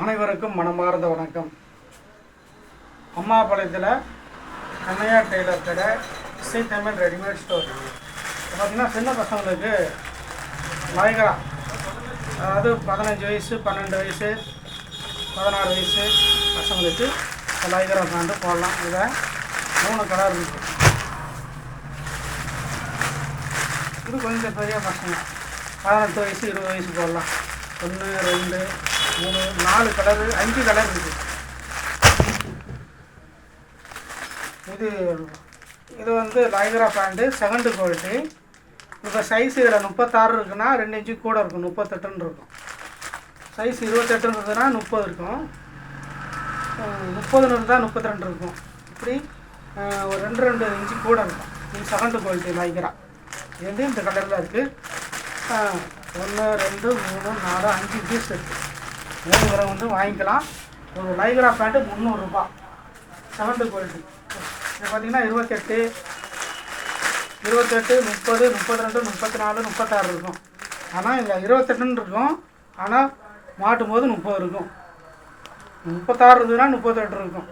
அனைவருக்கும் மனமார்ந்த வணக்கம். அம்மாபாளையத்தில் கண்ணையா டெய்லர் கடை இசை தமிழ் ரெடிமேட் ஸ்டோர். பார்த்திங்கன்னா பார்த்தீங்கன்னா சின்ன பசங்களுக்கு லைகரா அதாவது பதினஞ்சு வயசு பன்னெண்டு வயசு பதினாறு வயசு பசங்களுக்கு லைகரா பேண்ட்டு போடலாம். இதை மூணு கலர் இருக்குது இது கொஞ்சம் பெரிய பசங்க. பதினெட்டு வயசு இருபது வயசு போடலாம். ஒன்று ரெண்டு மூணு நாலு கலரு அஞ்சு கலர் இருக்குது இது இது வந்து லைக்ரா பேண்ட்டு செகண்டு குவாலிட்டி இப்போ சைஸ் இதில் முப்பத்தாறு இருக்குன்னா ரெண்டு இன்ச்சு கூட இருக்கும் முப்பத்தெட்டுன்னு இருக்கும். சைஸ் இருபத்தெட்டுன்னு இருந்ததுன்னா முப்பது இருக்கும். முப்பதுன்னு இருந்தால் முப்பத்தி ரெண்டு இருக்கும். இப்படி ஒரு ரெண்டு ரெண்டு இன்ச்சு கூட இருக்கும். இது செகண்டு குவாலிட்டி லைக்ரா இது வந்து இந்த கலரில் இருக்குது ஒன்று ரெண்டு மூணு நாலு அஞ்சு பீஸ் இருக்குது மூணு தடவை வந்து வாங்கிக்கலாம். ஒரு லைக்ரா பேண்ட்டு முந்நூறுரூபா செவன்த்து குவாலிட்டி இது பார்த்தீங்கன்னா இருபத்தெட்டு இருபத்தெட்டு முப்பது முப்பத்தி ரெண்டு முப்பத்தி நாலு முப்பத்தாறு இருக்கும். ஆனால் இங்கே இருபத்தெட்டுன்னு இருக்கும். ஆனால் மாட்டும் போது முப்பது இருக்கும். முப்பத்தாறு இருந்ததுன்னா முப்பத்தெட்டு இருக்கும்.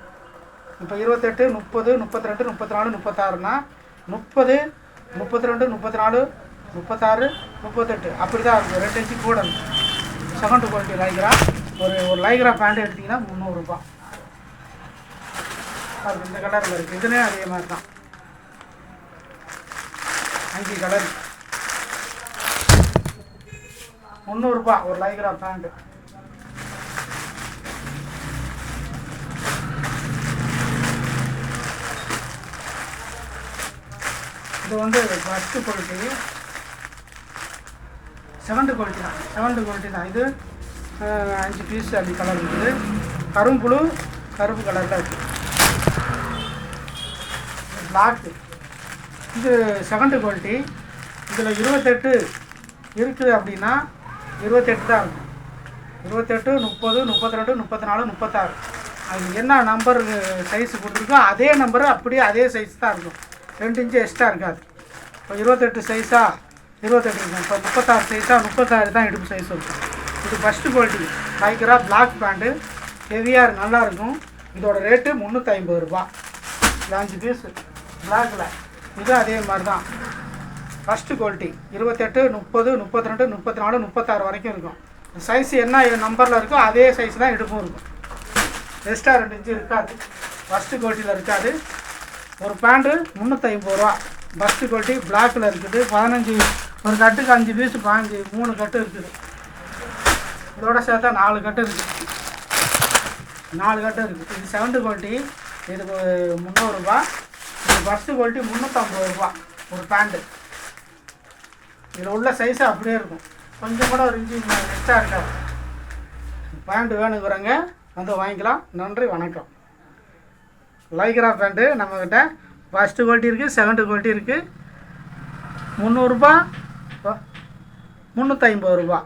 இப்போ இருபத்தெட்டு முப்பது முப்பத்தி ரெண்டு முப்பத்தி நாலு முப்பத்தாறுனா முப்பது முப்பத்தி ரெண்டு முப்பத்தி நாலு முப்பத்தாறு முப்பத்தெட்டு. அப்படி தான் இருக்கும். ரெண்டு இன்ச்சு கூட செகண்ட் குவாலிட்டி லைக்ரா ஒரு ஒரு லைக்ரா பேண்ட் எடுத்திங்கன்னா முந்நூறுரூபா அது இந்த கலரில் இருக்குது இதுலேயும் அதே மாதிரி தான் அஞ்சு கலர் முந்நூறுரூபா ஒரு லைக்ரா பேண்ட்டு இது வந்து ஃபஸ்ட்டு குவாலிட்டி செவன்டு குவாலிட்டி தான். செவன்டு குவாலிட்டி தான். இது அஞ்சு பீஸ் அப்படி கலர் இருக்குது. கரும்புழு கருப்பு கலரில் இருக்குது பிளாக்கு இது செகண்டு குவாலிட்டி இதில் இருபத்தெட்டு இருக்குது அப்படின்னா இருபத்தெட்டு தான் இருக்கும் இருபத்தெட்டு முப்பது முப்பத்தி ரெண்டு முப்பத்தி நாலு முப்பத்தாறு. அது என்ன நம்பர் சைஸ் கொடுத்துருக்கோ அதே நம்பர் அப்படியே அதே சைஸ் தான் இருக்கும். ரெண்டு இன்ச்சு எக்ஸ்ட்ரா இருக்காது. இப்போ இருபத்தெட்டு சைஸாக இருபத்தெட்டு இப்போ முப்பத்தாறு சைஸாக முப்பத்தாறு தான் இடுப்பு சைஸ் இருக்கும் இது first quality Lycra black pant ஹெவியாக நல்லா இருக்கும் இதோட ரேட்டு முந்நூற்றி ஐம்பது ரூபா இது அஞ்சு பீஸு பிளாக்கில் இது அதே மாதிரி தான் ஃபஸ்ட்டு குவாலிட்டி இருபத்தெட்டு முப்பது முப்பத்தி ரெண்டு முப்பத்தி நாலு முப்பத்தாறு வரைக்கும் இருக்கும் சைஸ் என்ன நம்பரில் இருக்கோ அதே சைஸ் தான் இடுப்பும் இருக்கும் எக்ஸ்ட்ரா ரெண்டு இன்ச்சு இருக்காது ஃபஸ்ட்டு குவாலிட்டியில் இருக்காது ஒரு பேண்ட்டு முந்நூற்றி ஐம்பது ரூபா ஃபஸ்ட்டு குவாலிட்டி பிளாக்கில் இருக்குது. பதினஞ்சு ஒரு கட்டுக்கு அஞ்சு பீஸ் பாஞ்சு மூணு கட்டு இருக்குது. இதோட சேர்த்தா நாலு கட்டு இருக்குது. நாலு கட்டு இருக்குது. இது செவன்த்து குவாலிட்டி இது முந்நூறுரூபா இது ஃபஸ்ட்டு குவாலிட்டி முந்நூற்றம்பது ரூபா. ஒரு பேண்ட்டு இதில் உள்ள சைஸு அப்படியே இருக்கும். கொஞ்சம் கூட ஒரு இன்ச்சு எக்ஸ்ட்ரா இருக்காது. பேண்ட்டு வேணுங்கிறவங்க வந்து வாங்கிக்கலாம். நன்றி வணக்கம். லைக்ரா பேண்ட்டு நம்மக்கிட்ட ஃபஸ்ட்டு குவாலிட்டி இருக்குது செகண்டு குவாலிட்டி இருக்குது முந்நூறுரூபா முந்நூற்றி ஐம்பது ரூபா.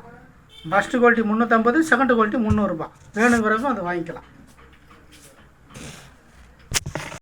ஃபஸ்ட்டு குவாலிட்டி முந்நூற்றம்பது செகண்ட் குவாலிட்டி முந்நூறுரூபா வேணுங்கிறவங்க வந்து வாங்கிக்கலாம்.